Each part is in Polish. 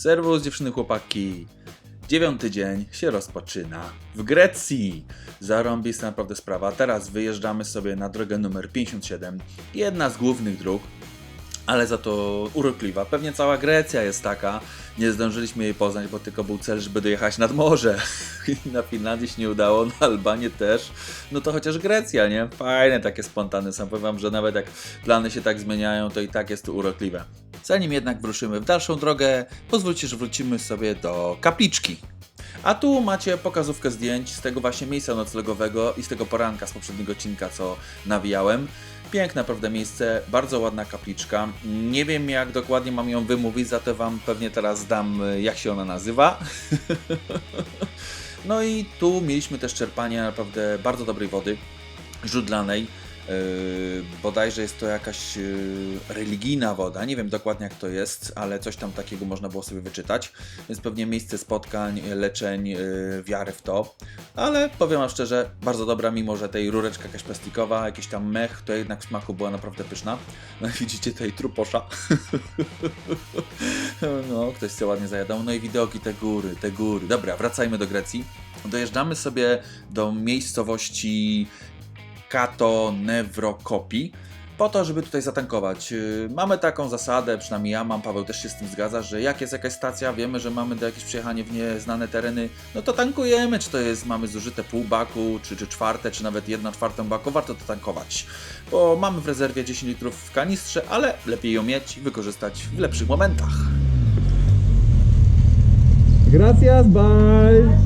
Serwus dziewczyny chłopaki. Dziewiąty dzień się rozpoczyna w Grecji. Zarąbista naprawdę sprawa. Teraz wyjeżdżamy sobie na drogę numer 57. Jedna z głównych dróg, ale za to urokliwa. Pewnie cała Grecja jest taka. Nie zdążyliśmy jej poznać, bo tylko był cel, żeby dojechać nad morze. Na Finlandii się nie udało, na Albanię też. No to chociaż Grecja, nie? Fajne takie spontane są. Powiem wam, że nawet jak plany się tak zmieniają, to i tak jest to urokliwe. Zanim jednak wyruszymy w dalszą drogę, pozwólcie, że wrócimy sobie do kapliczki. A tu macie pokazówkę zdjęć z tego właśnie miejsca noclegowego i z tego poranka z poprzedniego odcinka, co nawijałem. Piękne, naprawdę miejsce, bardzo ładna kapliczka. Nie wiem, jak dokładnie mam ją wymówić, za to Wam pewnie teraz dam, jak się ona nazywa. no i tu mieliśmy też czerpanie naprawdę bardzo dobrej wody, źródlanej. Yy, bodajże jest to jakaś yy, religijna woda, nie wiem dokładnie jak to jest, ale coś tam takiego można było sobie wyczytać, więc pewnie miejsce spotkań, leczeń, yy, wiary w to, ale powiem wam szczerze, bardzo dobra, mimo że tej rureczka jakaś plastikowa, jakiś tam mech, to jednak w smaku była naprawdę pyszna. No widzicie tutaj truposza. no, ktoś sobie ładnie zajadał. No i widoki, te góry, te góry. Dobra, wracajmy do Grecji. Dojeżdżamy sobie do miejscowości Kato Nevrokopi po to, żeby tutaj zatankować. Yy, Mamy taką zasadę, przynajmniej ja mam, Paweł też się z tym zgadza, że jak jest jakaś stacja, wiemy, że mamy do jakieś przejechanie w nieznane tereny, no to tankujemy, czy to jest, mamy zużyte pół baku, czy, czy czwarte, czy nawet jedna czwartą baku, warto to tankować, bo mamy w rezerwie 10 litrów w kanistrze, ale lepiej ją mieć i wykorzystać w lepszych momentach. Gracias, bye!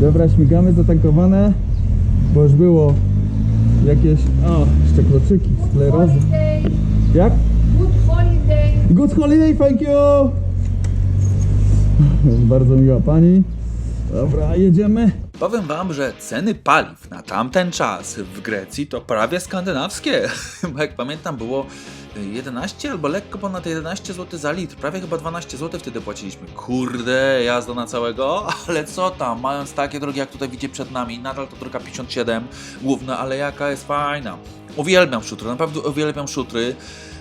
Dobra, śmigamy zatankowane, bo już było jakieś, o, jeszcze kloczyki, skleroza. holiday, Jak? good holiday. Good holiday, thank you! Bardzo miła pani. Dobra, jedziemy. Powiem wam, że ceny paliw na tamten czas w Grecji to prawie skandynawskie. Bo jak pamiętam było 11 albo lekko ponad 11 zł za litr. Prawie chyba 12 zł wtedy płaciliśmy. Kurde, jazda na całego, ale co tam, mając takie drogi jak tutaj widzicie przed nami, nadal to droga 57 główna, ale jaka jest fajna. Uwielbiam szutry, naprawdę uwielbiam szutry.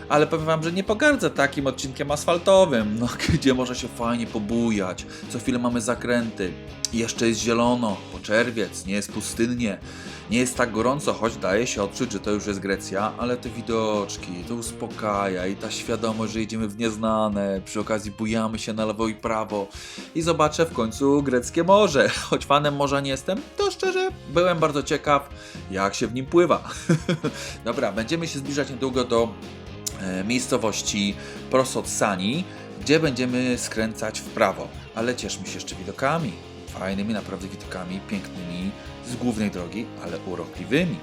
Ale powiem wam, że nie pogardzę takim odcinkiem asfaltowym, no, gdzie może się fajnie pobujać. Co chwilę mamy zakręty. Jeszcze jest zielono, po czerwiec, nie jest pustynnie. Nie jest tak gorąco, choć daje się odczuć, że to już jest Grecja, ale te widoczki, to uspokaja i ta świadomość, że jedziemy w nieznane, przy okazji bujamy się na lewo i prawo i zobaczę w końcu greckie morze. Choć fanem morza nie jestem, to szczerze byłem bardzo ciekaw, jak się w nim pływa. Dobra, będziemy się zbliżać niedługo do e, miejscowości Prosotsani, gdzie będziemy skręcać w prawo. Ale cieszmy się jeszcze widokami. Fajnymi naprawdę widokami, pięknymi, z głównej drogi, ale urokliwymi.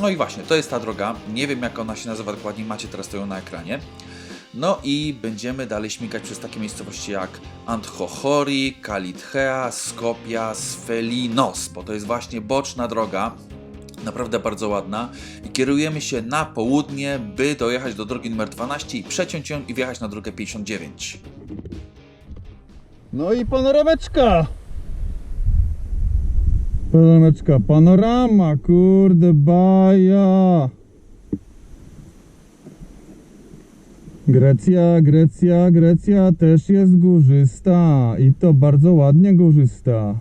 No i właśnie, to jest ta droga. Nie wiem jak ona się nazywa dokładnie, macie teraz to ją na ekranie. No i będziemy dalej śmigać przez takie miejscowości jak Anthochori, Kalithea, Skopia, Sfelinos, bo to jest właśnie boczna droga, naprawdę bardzo ładna i kierujemy się na południe, by dojechać do drogi numer 12 i przeciąć ją i wjechać na drogę 59. No i panorameczka. Panorameczka, panorama, kurde, baja. Grecja, Grecja, Grecja też jest górzysta i to bardzo ładnie górzysta.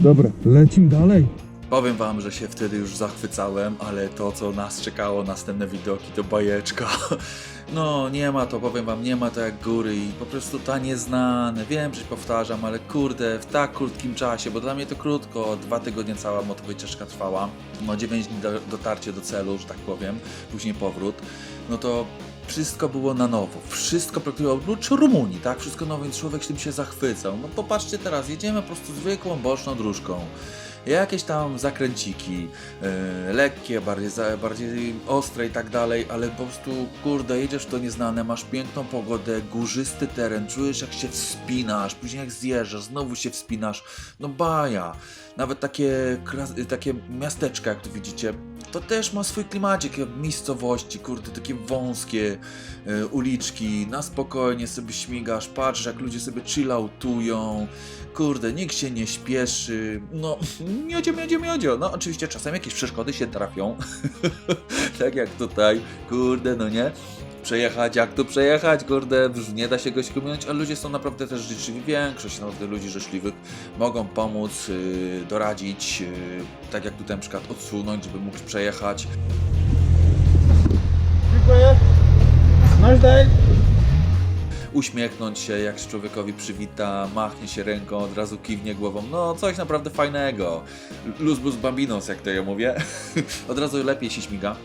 Dobra, lecimy dalej. Powiem wam, że się wtedy już zachwycałem, ale to co nas czekało, następne widoki, to bajeczka. No, nie ma to, powiem wam, nie ma to jak góry i po prostu ta nieznane. Wiem, że się powtarzam, ale kurde, w tak krótkim czasie, bo dla mnie to krótko, dwa tygodnie cała motowycieczka trwała, no 9 dni do, dotarcie do celu, że tak powiem, później powrót, no to wszystko było na nowo, wszystko praktycznie oprócz Rumunii, tak? Wszystko nowe, więc człowiek się tym się zachwycał. No popatrzcie teraz, jedziemy po prostu zwykłą boczną dróżką. Jakieś tam zakręciki, e, lekkie, bardziej, bardziej ostre i tak dalej, ale po prostu, kurde, jedziesz w to nieznane, masz piękną pogodę, górzysty teren, czujesz jak się wspinasz, później jak zjeżdżasz, znowu się wspinasz, no baja. Nawet takie, takie miasteczka, jak tu widzicie, to też ma swój klimacik, miejscowości, kurde, takie wąskie e, uliczki, na spokojnie sobie śmigasz, patrzysz jak ludzie sobie chillautują, kurde, nikt się nie śpieszy, no, miodzio, miodzio, miodzio, no oczywiście czasem jakieś przeszkody się trafią, tak jak tutaj, kurde, no nie, przejechać, jak tu przejechać, kurde, nie da się goś minąć, ale ludzie są naprawdę też życzliwi, większość naprawdę ludzi życzliwych mogą pomóc, yy, doradzić, yy, tak jak tutaj na przykład odsunąć, żeby mógł przejechać. Dziękuję. Nice day. uśmiechnąć się, jak się człowiekowi przywita, machnie się ręką, od razu kiwnie głową, no coś naprawdę fajnego. Luz bus bambinos, jak to ja mówię. od razu lepiej się śmiga.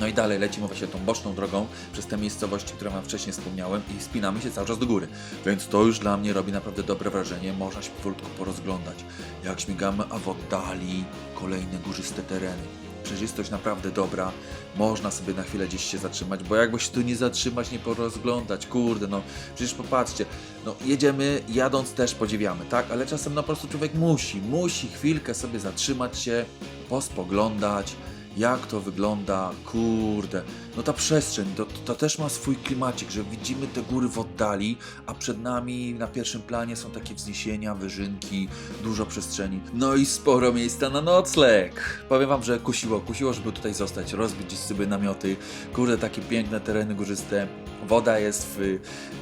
No i dalej lecimy właśnie tą boczną drogą przez te miejscowości, które wam wcześniej wspomniałem i spinamy się cały czas do góry. Więc to już dla mnie robi naprawdę dobre wrażenie. Można się powolutku porozglądać. Jak śmigamy, a w oddali kolejne górzyste tereny. Przejrzystość naprawdę dobra. Można sobie na chwilę gdzieś się zatrzymać, bo jakby się tu nie zatrzymać, nie porozglądać, kurde, no przecież popatrzcie, no jedziemy, jadąc też podziwiamy, tak? Ale czasem no po prostu człowiek musi, musi chwilkę sobie zatrzymać się, pospoglądać, jak to wygląda, kurde. No ta przestrzeń, to, to też ma swój klimacik, że widzimy te góry w oddali, a przed nami na pierwszym planie są takie wzniesienia, wyżynki, dużo przestrzeni. No i sporo miejsca na nocleg. Powiem wam, że kusiło, kusiło, żeby tutaj zostać, rozbić sobie namioty. Kurde, takie piękne tereny górzyste. Woda jest w,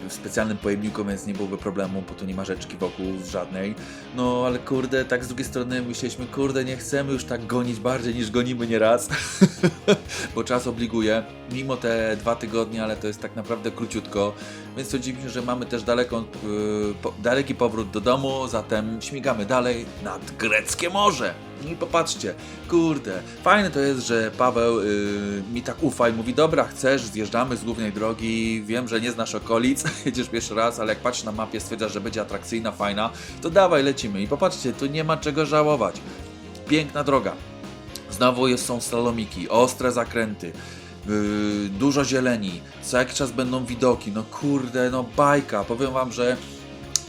w specjalnym pojemniku, więc nie byłoby problemu, bo tu nie ma rzeczki wokół żadnej. No ale kurde, tak z drugiej strony myśleliśmy, kurde, nie chcemy już tak gonić bardziej niż gonimy nieraz, bo czas obliguje. Mimo te dwa tygodnie, ale to jest tak naprawdę króciutko, więc stwierdziliśmy, że mamy też daleką, po, daleki powrót do domu, zatem śmigamy dalej nad greckie morze. I popatrzcie, kurde, fajne to jest, że Paweł yy, mi tak ufa i mówi, dobra, chcesz, zjeżdżamy z głównej drogi, wiem, że nie znasz okolic, jedziesz pierwszy raz, ale jak patrzysz na mapie, stwierdzasz, że będzie atrakcyjna, fajna, to dawaj, lecimy. I popatrzcie, tu nie ma czego żałować. Piękna droga. Znowu jest, są slalomiki, ostre zakręty, dużo zieleni, co jakiś czas będą widoki, no kurde, no bajka. Powiem wam, że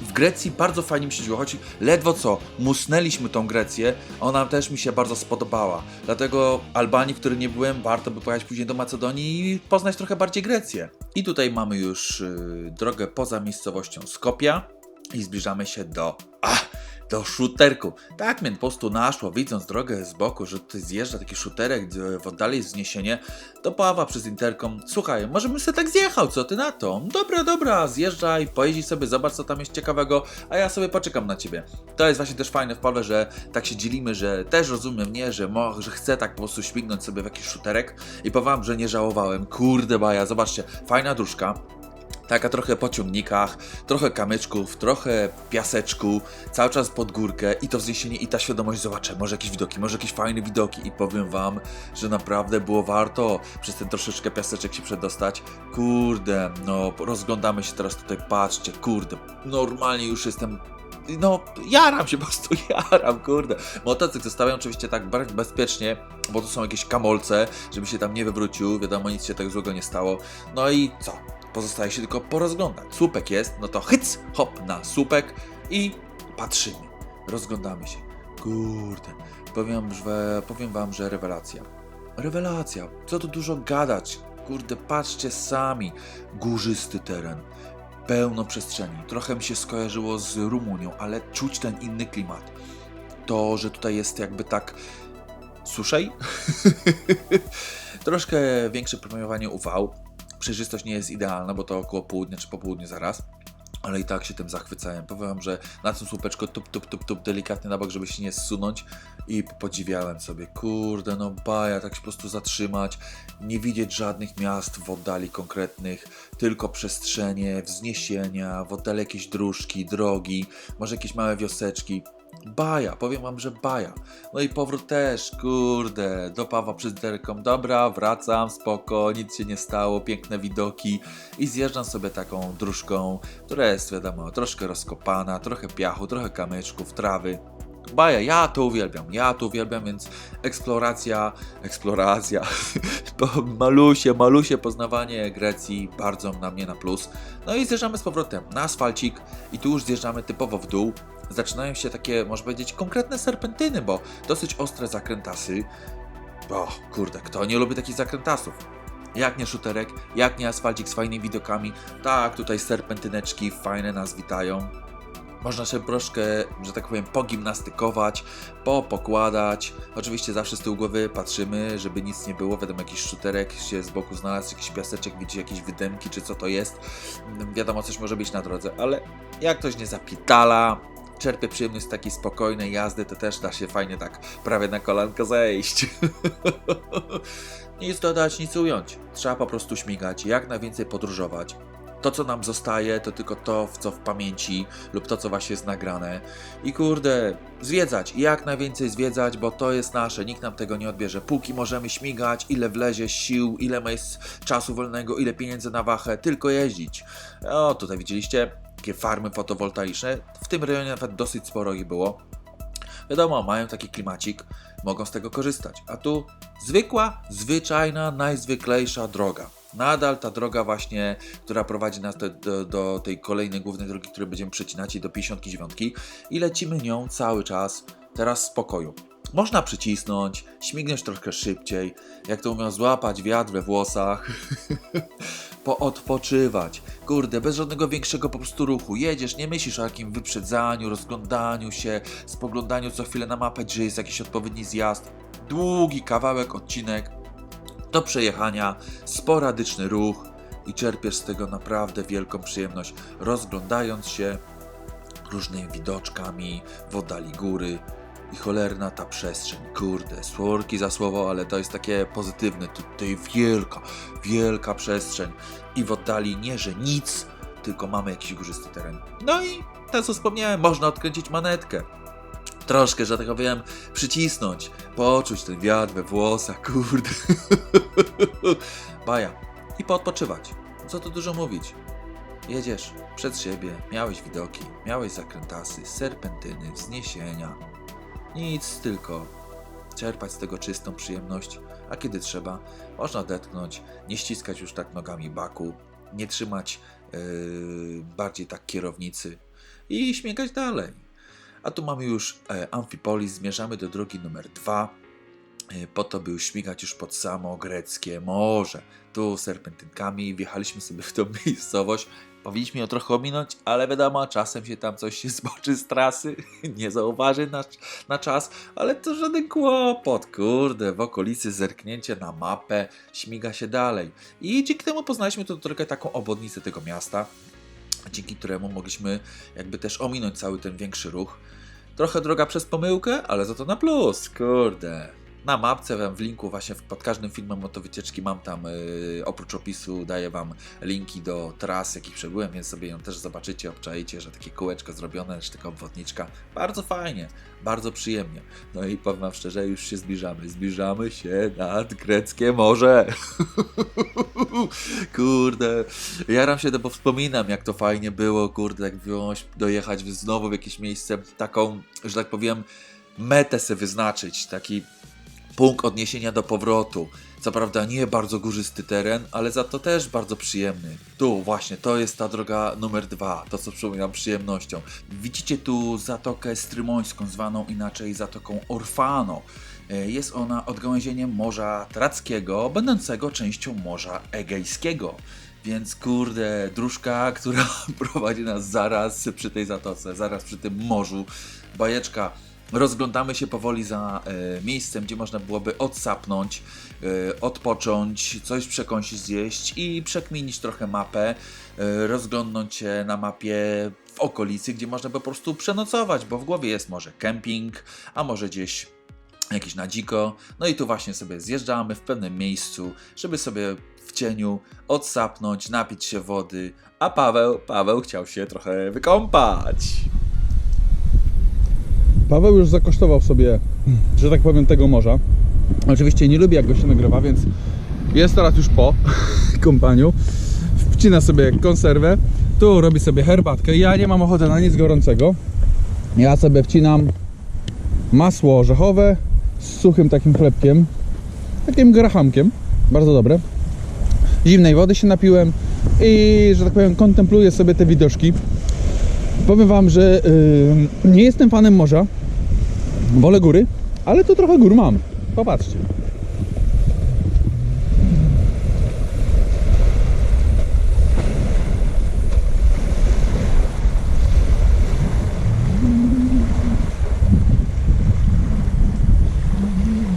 w Grecji bardzo fajnie mi się działo, choć ledwo co musnęliśmy tą Grecję, ona też mi się bardzo spodobała. Dlatego Albanii, w której nie byłem, warto by pojechać później do Macedonii i poznać trochę bardziej Grecję. I tutaj mamy już yy, drogę poza miejscowością Skopia i zbliżamy się do... Ah! Do szuterku. Tak mnie po prostu naszło, widząc drogę z boku, że tutaj zjeżdża taki szuterek, w oddali jest wzniesienie, to Pawa przez interkom, słuchaj, może bym sobie tak zjechał, co ty na to? Dobra, dobra, zjeżdżaj, pojeździ sobie, zobacz co tam jest ciekawego, a ja sobie poczekam na ciebie. To jest właśnie też fajne w Pawle, że tak się dzielimy, że też rozumiem, nie, że, mo, że chcę tak po prostu śmignąć sobie w jakiś szuterek i powiem, że nie żałowałem, kurde baja, zobaczcie, fajna dróżka, Taka trochę po ciągnikach, trochę kamyczków, trochę piaseczku, cały czas pod górkę i to wzniesienie i ta świadomość, zobaczę, może jakieś widoki, może jakieś fajne widoki i powiem wam, że naprawdę było warto przez ten troszeczkę piaseczek się przedostać. Kurde, no rozglądamy się teraz tutaj, patrzcie, kurde, normalnie już jestem no, jaram się po prostu, jaram, kurde. Motocykl zostawiam oczywiście tak bardzo bezpiecznie, bo to są jakieś kamolce, żeby się tam nie wywrócił, wiadomo, nic się tak złego nie stało. No i co? Pozostaje się tylko porozglądać. Słupek jest, no to hyc, hop na słupek i patrzymy, rozglądamy się. Kurde, powiem, że, powiem wam, że rewelacja. Rewelacja, co tu dużo gadać. Kurde, patrzcie sami. Górzysty teren, pełno przestrzeni. Trochę mi się skojarzyło z Rumunią, ale czuć ten inny klimat. To, że tutaj jest jakby tak suszej. Troszkę większe promieniowanie UV. Przejrzystość nie jest idealna, bo to około południa czy po południu zaraz. Ale i tak się tym zachwycałem. Powiem że na tym słupeczku tup, tup, tup, tup, delikatnie na bok, żeby się nie zsunąć i podziwiałem sobie. Kurde, no baja, tak się po prostu zatrzymać, nie widzieć żadnych miast w oddali konkretnych, tylko przestrzenie, wzniesienia, w oddali jakieś dróżki, drogi, może jakieś małe wioseczki. Baja, powiem wam, że baja. No i powrót też, kurde, do Pawła przed derką. Dobra, wracam, spoko, nic się nie stało, piękne widoki i zjeżdżam sobie taką dróżką, która jest, wiadomo, troszkę rozkopana, trochę piachu, trochę kamyczków, trawy. Baja, ja to uwielbiam, ja to uwielbiam, więc eksploracja, eksploracja, malusie, malusie poznawanie Grecji bardzo na mnie na plus. No i zjeżdżamy z powrotem na asfalcik i tu już zjeżdżamy typowo w dół. Zaczynają się takie, można powiedzieć, konkretne serpentyny, bo dosyć ostre zakrętasy. O, kurde, kto nie lubi takich zakrętasów? Jak nie szuterek, jak nie asfalcik z fajnymi widokami, tak, tutaj serpentyneczki fajne nas witają. Można się troszkę, że tak powiem, pogimnastykować, popokładać. Oczywiście zawsze z tyłu głowy patrzymy, żeby nic nie było. Wiadomo, jakiś szuterek się z boku znalazł, jakiś piaseczek, widzi jakieś wydemki, czy co to jest. Wiadomo, coś może być na drodze, ale jak ktoś nie zapitala, czerpie przyjemność z takiej spokojnej jazdy, to też da się fajnie tak prawie na kolanko zejść. nic dodać, nic ująć. Trzeba po prostu śmigać, jak najwięcej podróżować. To, co nam zostaje, to tylko to, co w pamięci, lub to, co właśnie jest nagrane. I kurde, zwiedzać, jak najwięcej zwiedzać, bo to jest nasze, nikt nam tego nie odbierze. Póki możemy śmigać, ile wlezie sił, ile ma jest czasu wolnego, ile pieniędzy na wachę, tylko jeździć. O, tutaj widzieliście, takie farmy fotowoltaiczne. W tym rejonie nawet dosyć sporo ich było. Wiadomo, mają taki klimacik, mogą z tego korzystać. A tu zwykła, zwyczajna, najzwyklejsza droga. Nadal ta droga właśnie, która prowadzi nas do, do, do tej kolejnej głównej drogi, której będziemy przecinać i do 59 i lecimy nią cały czas, teraz spokoju. Można przycisnąć, śmignąć troszkę szybciej, jak to mówią, złapać wiatr we włosach, poodpoczywać. Kurde, bez żadnego większego po prostu ruchu. Jedziesz, nie myślisz o jakim wyprzedzaniu, rozglądaniu się, spoglądaniu co chwilę na mapę, czy jest jakiś odpowiedni zjazd. Długi kawałek, odcinek do przejechania, sporadyczny ruch i czerpiesz z tego naprawdę wielką przyjemność, rozglądając się różnymi widoczkami w oddali góry. I cholerna ta przestrzeń, kurde, słorki za słowo, ale to jest takie pozytywne. Tutaj wielka, wielka przestrzeń. I w oddali nie, że nic, tylko mamy jakiś górzysty teren. No i to, co wspomniałem, można odkręcić manetkę. Troszkę, że tak powiem, przycisnąć, poczuć ten wiatr we włosach, kurde. Baja. I poodpoczywać. Co tu dużo mówić. Jedziesz przed siebie, miałeś widoki, miałeś zakrętasy, serpentyny, wzniesienia. Nic, tylko czerpać z tego czystą przyjemność, a kiedy trzeba, można odetchnąć, nie ściskać już tak nogami baku, nie trzymać yy, bardziej tak kierownicy i śmigać dalej. A tu mamy już e, Amphipolis, zmierzamy do drogi numer dwa, e, po to, by śmigać już pod samo greckie morze. Tu serpentynkami wjechaliśmy sobie w tą miejscowość. Powinniśmy ją trochę ominąć, ale wiadomo, czasem się tam coś zboczy z trasy, nie zauważy na, na czas, ale to żaden kłopot, kurde, w okolicy zerknięcie na mapę, śmiga się dalej. I dzięki temu poznaliśmy tu trochę taką obwodnicę tego miasta, dzięki któremu mogliśmy jakby też ominąć cały ten większy ruch. Trochę droga przez pomyłkę, ale za to na plus, kurde. Na mapce w linku właśnie pod każdym filmem motowycieczki mam tam yy, oprócz opisu daję wam linki do tras, jakich przebyłem, więc sobie ją też zobaczycie, obczajcie, że takie kółeczko zrobione, czy taka obwodniczka. Bardzo fajnie, bardzo przyjemnie. No i powiem wam szczerze, już się zbliżamy. Zbliżamy się nad greckie morze. Kurde, jaram się, bo wspominam, jak to fajnie było, kurde, jak wziąć, dojechać znowu w jakieś miejsce, taką, że tak powiem, metę sobie wyznaczyć, taki punkt odniesienia do powrotu. Co prawda nie bardzo górzysty teren, ale za to też bardzo przyjemny. Tu właśnie, to jest ta droga numer dwa, to co przypominam przyjemnością. Widzicie tu Zatokę Strymońską, zwaną inaczej Zatoką Orfano. E, Jest ona odgałęzieniem Morza Trackiego, będącego częścią Morza Egejskiego. Więc kurde, dróżka, która prowadzi nas zaraz przy tej zatoce, zaraz przy tym morzu. Bajeczka. Rozglądamy się powoli za e, miejscem, gdzie można byłoby odsapnąć, e, odpocząć, coś przekąsić, zjeść i przekminić trochę mapę, e, rozglądnąć się na mapie w okolicy, gdzie można by po prostu przenocować, bo w głowie jest może kemping, a może gdzieś jakiś na dziko. No i tu właśnie sobie zjeżdżamy w pewnym miejscu, żeby sobie w cieniu odsapnąć, napić się wody, a Paweł, Paweł chciał się trochę wykąpać. Paweł już zakosztował sobie, że tak powiem, tego morza. Oczywiście nie lubi jak go się nagrywa, więc jest teraz już po kąpaniu. Wcina sobie konserwę, tu robi sobie herbatkę. Ja nie mam ochoty na nic gorącego. Ja sobie wcinam masło orzechowe z suchym takim chlebkiem, takim grachamkiem, bardzo dobre. Zimnej wody się napiłem i, że tak powiem, kontempluję sobie te widoczki. Powiem Wam, że yy, nie jestem fanem morza, wolę góry, ale tu trochę gór mam. Popatrzcie.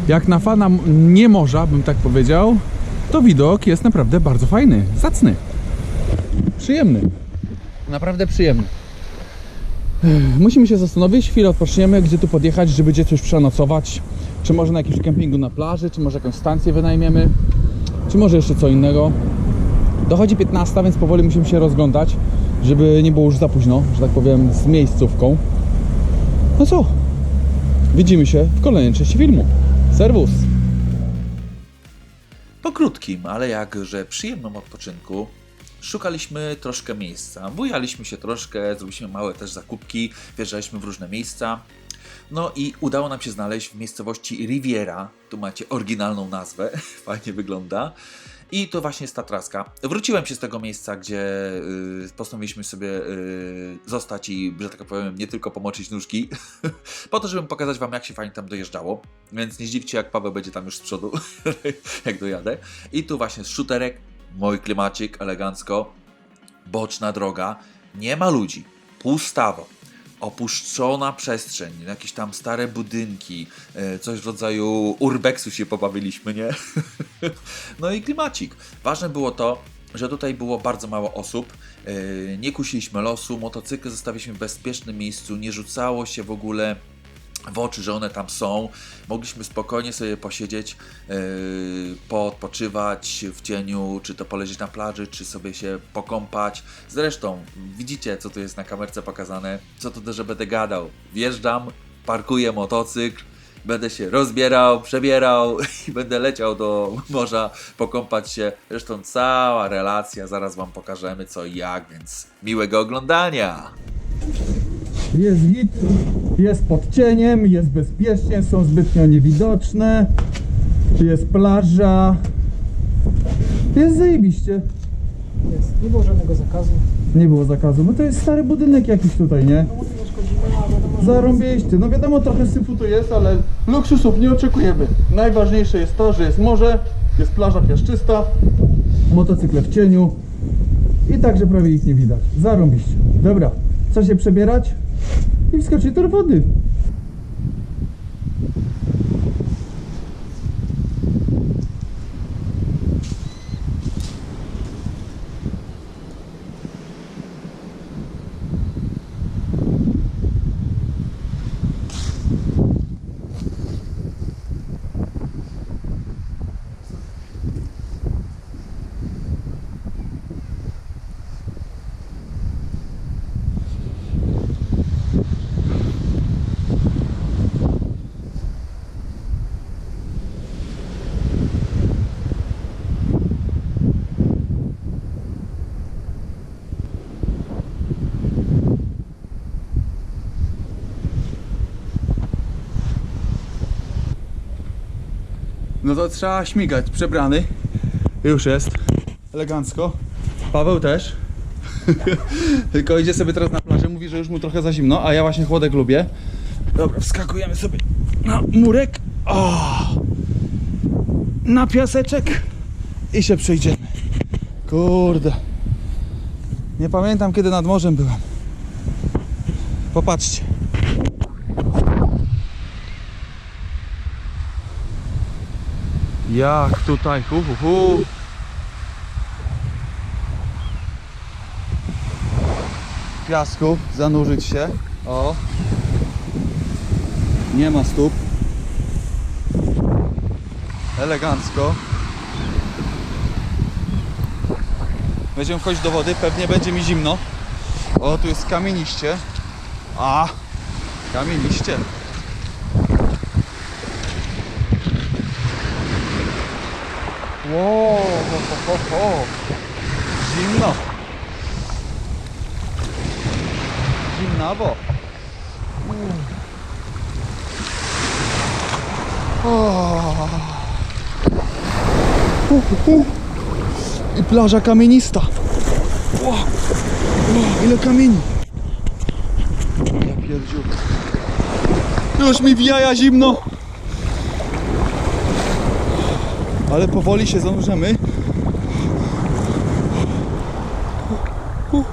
Jak na fana nie morza, bym tak powiedział, to widok jest naprawdę bardzo fajny, zacny, przyjemny. Naprawdę przyjemny. Musimy się zastanowić, chwilę odpoczniemy, gdzie tu podjechać, żeby gdzie coś przenocować. Czy może na jakimś kempingu na plaży, czy może jakąś stację wynajmiemy, czy może jeszcze co innego. Dochodzi 15, więc powoli musimy się rozglądać, żeby nie było już za późno, że tak powiem, z miejscówką. No co? Widzimy się w kolejnej części filmu. Serwus! Po krótkim, ale jakże przyjemnym odpoczynku szukaliśmy troszkę miejsca. Bujaliśmy się troszkę, zrobiliśmy małe też zakupki, wjeżdżaliśmy w różne miejsca. No i udało nam się znaleźć w miejscowości Riviera. Tu macie oryginalną nazwę, fajnie wygląda. I to właśnie jest Tatraska. Wróciłem się z tego miejsca, gdzie y, postanowiliśmy sobie y, zostać i, że tak powiem, nie tylko pomoczyć nóżki, po to, żebym pokazać Wam, jak się fajnie tam dojeżdżało. Więc nie zdziwcie, jak Paweł będzie tam już z przodu, jak dojadę. I tu właśnie z szuterek, mój klimacik, elegancko, boczna droga, nie ma ludzi, pustawo, opuszczona przestrzeń, jakieś tam stare budynki, e, coś w rodzaju urbexu się pobawiliśmy, nie? No i klimacik. Ważne było to, że tutaj było bardzo mało osób, e, nie kusiliśmy losu, motocykle zostawiliśmy w bezpiecznym miejscu, nie rzucało się w ogóle w oczy, że one tam są. Mogliśmy spokojnie sobie posiedzieć, yy, poodpoczywać w cieniu, czy to poleżeć na plaży, czy sobie się pokąpać. Zresztą, widzicie, co tu jest na kamerce pokazane, co tu też będę gadał. Wjeżdżam, parkuję motocykl, będę się rozbierał, przebierał i będę leciał do morza pokąpać się. Zresztą cała relacja, zaraz Wam pokażemy co i jak, więc miłego oglądania! Jest git, jest pod cieniem, jest bezpiecznie, są zbytnio niewidoczne. Jest plaża. Jest zajebiście. Jest. Nie było żadnego zakazu. Nie było zakazu. No to jest stary budynek jakiś tutaj, nie? No że Zarąbieście. No wiadomo, trochę syfu tu jest, ale luksusów nie oczekujemy. Najważniejsze jest to, że jest morze, jest plaża piaszczysta, motocykle w cieniu i także prawie ich nie widać. Zarąbiście. Dobra, co się przebierać i wskoczyć do wody. No to trzeba śmigać, przebrany. Już jest. Elegancko. Paweł też. Tylko idzie sobie teraz na plażę, mówi, że już mu trochę za zimno, a ja właśnie chłodek lubię. Dobra, wskakujemy sobie na murek. O! Na piaseczek i się przejdziemy. Kurde. Nie pamiętam kiedy nad morzem byłem. Popatrzcie. Jak tutaj, hu, hu, hu. Piasku zanurzyć się. O. Nie ma stóp. Elegancko. Będziemy wchodzić do wody, pewnie będzie mi zimno. O, tu jest kamieniście. A, kamieniście. Wow, ho, ho, ho, ho. Zimno. Zimnawo. O. Hu, hu, hu. I plaża kamienista. Wow. Wow, ile kamieni. Ja. Już mi w jaja zimno. Ale powoli się zanurzamy. Dobra.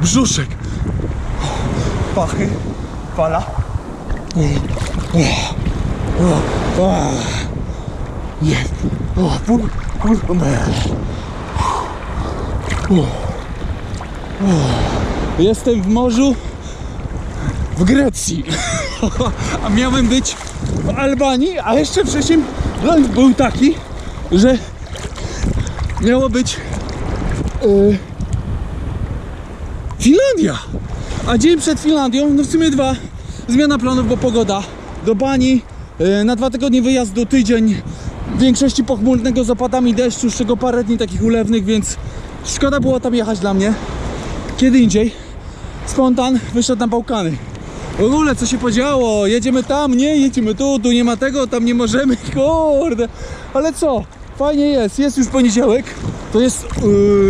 brzuszek. Pachy, fala. Jest. O, pół, pół, Jestem w morzu w Grecji. A miałem być w Albanii, a jeszcze wcześniej plan był taki, że miało być yy, Finlandia. A dzień przed Finlandią, no w sumie dwa, zmiana planów, bo pogoda. Do bani, yy, na dwa tygodnie wyjazdu, tydzień w większości pochmurnego z opadami deszczu, z czego parę dni takich ulewnych, więc szkoda było tam jechać dla mnie. Kiedy indziej spontan wyszedł na Bałkany. W ogóle co się podziało? Jedziemy tam, nie, jedziemy tu, tu nie ma tego, tam nie możemy, kurde. Ale co? Fajnie jest, jest już poniedziałek, to jest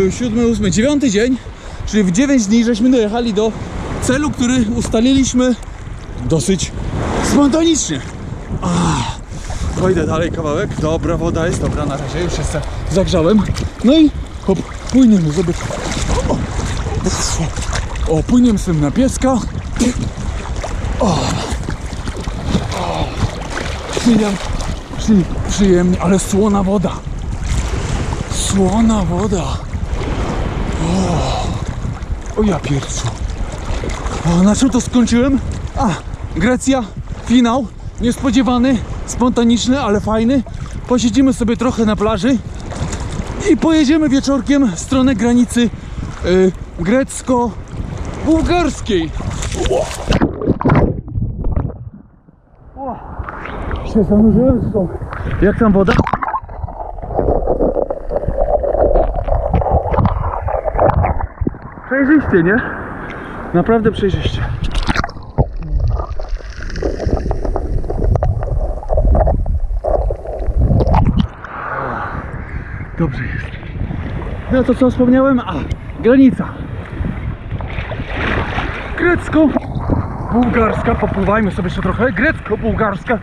yy, 7, 8, 9 dzień, czyli w 9 dni żeśmy dojechali do celu, który ustaliliśmy dosyć spontanicznie. Ah, Pojdę dalej kawałek, dobra woda jest, dobra na razie, już jestem, zagrzałem. No i hop, płyniemy, zobacz. O płyniemy z tym na pieska. Przyjemnie, przy, przyjemnie, ale słona woda. Słona woda. O, o ja piercu. O, na czym to skończyłem? A, Grecja, finał. Niespodziewany, spontaniczny, ale fajny. Posiedzimy sobie trochę na plaży i pojedziemy wieczorkiem w stronę granicy y, grecko-bułgarskiej. się zanurzyłem w tą. Jak tam woda? Przejrzyście, nie? Naprawdę przejrzyście. Dobrze jest. No to co wspomniałem? A, granica. Grecko-bułgarska. Popływajmy sobie jeszcze trochę. Grecko-bułgarska.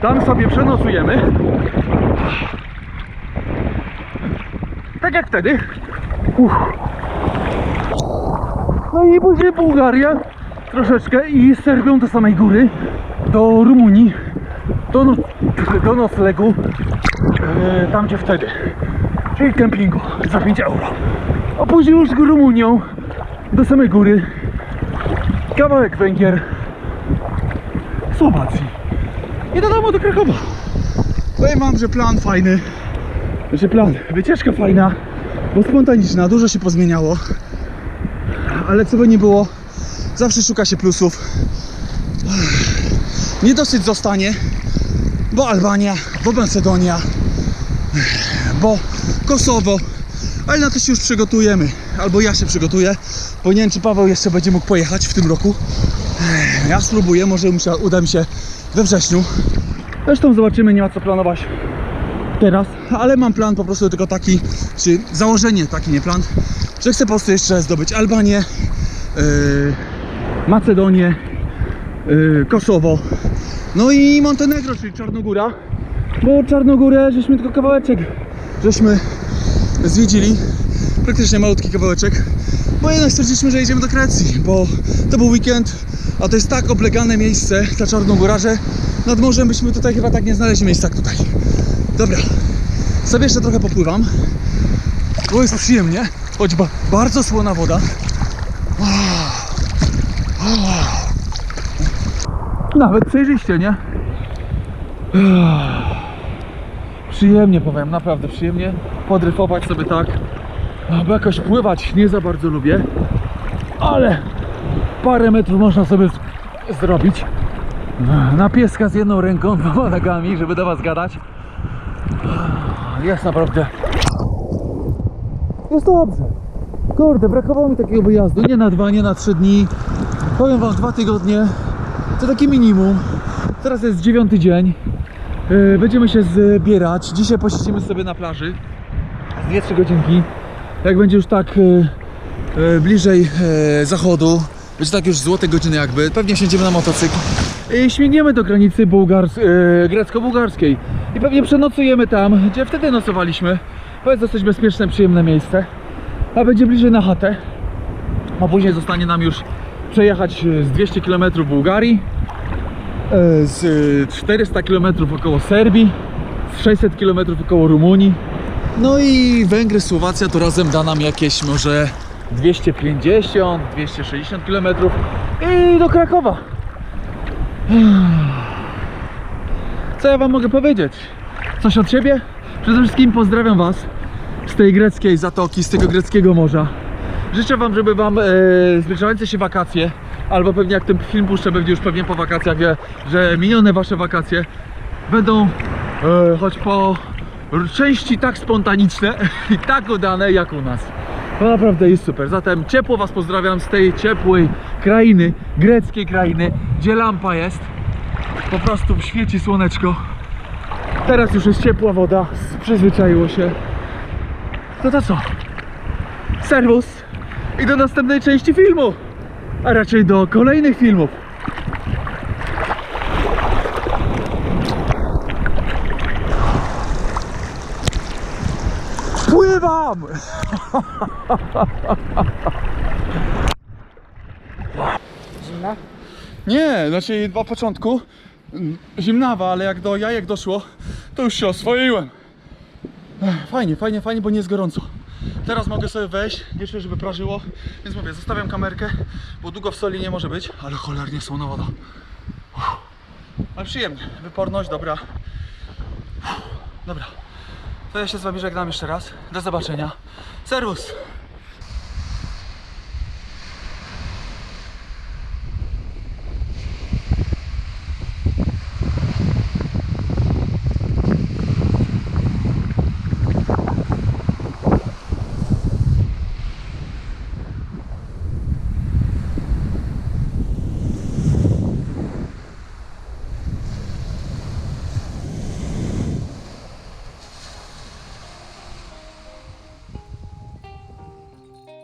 Tam sobie przenosujemy. Tak jak wtedy. Uff. No i później Bułgaria troszeczkę i z Serbią do samej góry do Rumunii do, no, do noclegu e, tam gdzie wtedy czyli kempingu za 5 euro a później już z Rumunią do samej góry kawałek Węgier Słowacji i do domu do Krakowa. Powiem wam, że plan fajny. Znaczy plan, wycieczka fajna, bo spontaniczna, dużo się pozmieniało. Ale co by nie było, zawsze szuka się plusów. Niedosyt zostanie, bo Albania, bo Macedonia, bo Kosowo, ale na to się już przygotujemy. Albo ja się przygotuję, bo nie wiem, czy Paweł jeszcze będzie mógł pojechać w tym roku. Ja spróbuję, może uda mi się we wrześniu. Zresztą zobaczymy, nie ma co planować teraz, ale mam plan po prostu tylko taki, czy założenie taki, nie plan, że chcę po prostu jeszcze zdobyć Albanię, yy, Macedonię, yy, Kosowo, no i Montenegro, czyli Czarnogóra, bo Czarnogórę żeśmy tylko kawałeczek, żeśmy zwiedzili, praktycznie malutki kawałeczek, bo jednak stwierdziliśmy, że jedziemy do Grecji, bo to był weekend, a to jest tak oblegane miejsce, ta Czarnogóra, że nad morzem byśmy tutaj chyba tak nie znaleźli miejsca tutaj. Dobra, sobie jeszcze trochę popływam, bo jest przyjemnie, choć ba bardzo słona woda. Nawet przejrzyście, nie? Przyjemnie powiem, naprawdę przyjemnie podryfować sobie tak, bo jakoś pływać nie za bardzo lubię, ale parę metrów można sobie zrobić. Na pieska z jedną ręką, dwoma nogami, żeby do was gadać. Jest naprawdę. Jest dobrze. Kurde, brakowało mi takiego wyjazdu. Nie na dwa, nie na trzy dni. Powiem wam, dwa tygodnie. To takie minimum. Teraz jest dziewiąty dzień. Yy, Będziemy się zbierać. Dzisiaj posiedzimy sobie na plaży. 2-3 godzinki. Jak będzie już tak yy, yy, bliżej zachodu, będzie tak już złote godziny jakby, pewnie siędziemy na motocykl i śmigniemy do granicy bułgars, grecko-bułgarskiej i pewnie przenocujemy tam, gdzie wtedy nocowaliśmy. To jest dosyć bezpieczne, przyjemne miejsce. a będzie bliżej na chatę. A później zostanie nam już przejechać e, z 200 km Bułgarii, e, z e, 400 km około Serbii, z 600 km około Rumunii. No i Węgry, Słowacja to razem da nam jakieś może 250, 260 km i do Krakowa. Co ja wam mogę powiedzieć? Coś od siebie? Przede wszystkim pozdrawiam was z tej greckiej zatoki, z tego greckiego morza. Życzę wam, żeby wam e, zbliżające się wakacje, albo pewnie jak ten film puszczę, będzie już pewnie po wakacjach, że minione wasze wakacje będą e, choć po części tak spontaniczne i tak udane jak u nas. To naprawdę jest super. Zatem ciepło was pozdrawiam z tej ciepłej krainy, greckiej krainy, gdzie lampa jest. Po prostu świeci słoneczko. Teraz już jest ciepła woda, przyzwyczaiło się. No to co? Serwus i do następnej części filmu, a raczej do kolejnych filmów. Pływam! Zimna? Nie, znaczy na początku zimnawa, ale jak do jajek doszło, to już się oswoiłem. Fajnie, fajnie, fajnie, bo nie jest gorąco. Teraz mogę sobie wejść, nie czuję, żeby prażyło, więc mówię, zostawiam kamerkę, bo długo w soli nie może być, ale cholernie słona woda. Ale przyjemnie, wyporność, dobra. Uff. Dobra, to ja się z Wami żegnam jeszcze raz. Do zobaczenia. Serwus!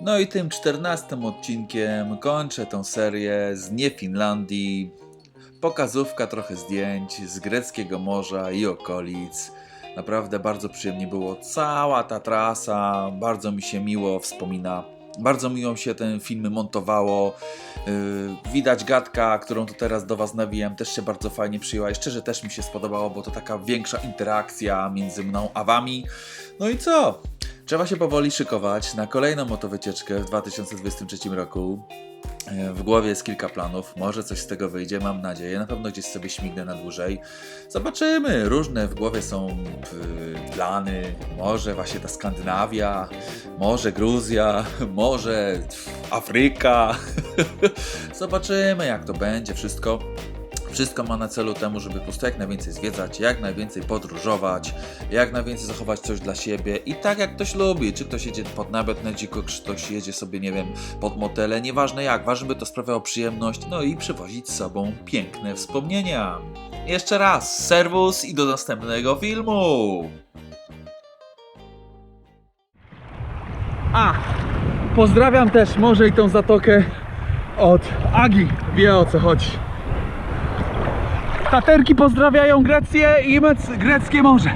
No i tym czternastym odcinkiem kończę tą serię z nie Finlandii. Pokazówka trochę zdjęć z greckiego morza i okolic. Naprawdę bardzo przyjemnie było. Cała ta trasa, bardzo mi się miło wspomina. Bardzo miło się ten film montowało. Yy, widać gadka, którą tu teraz do Was nawijam, też się bardzo fajnie przyjęła i szczerze też mi się spodobało, bo to taka większa interakcja między mną a Wami. No i co? Trzeba się powoli szykować na kolejną motowycieczkę w 2023 roku. E, W głowie jest kilka planów, może coś z tego wyjdzie, mam nadzieję. Na pewno gdzieś sobie śmignę na dłużej. Zobaczymy, różne w głowie są y, plany. Może właśnie ta Skandynawia, może Gruzja, może Afryka. Zobaczymy, jak to będzie wszystko. Wszystko ma na celu temu, żeby po prostu jak najwięcej zwiedzać, jak najwięcej podróżować, jak najwięcej zachować coś dla siebie i tak jak ktoś lubi, czy ktoś jedzie pod namiot na dziko, czy ktoś jedzie sobie, nie wiem, pod motele, nieważne jak, ważne by to sprawiało przyjemność, no i przywozić z sobą piękne wspomnienia. Jeszcze raz, serwus i do następnego filmu! A, pozdrawiam też może i tą zatokę od Agi, wie o co chodzi. Taterki pozdrawiają Grecję i greckie morze.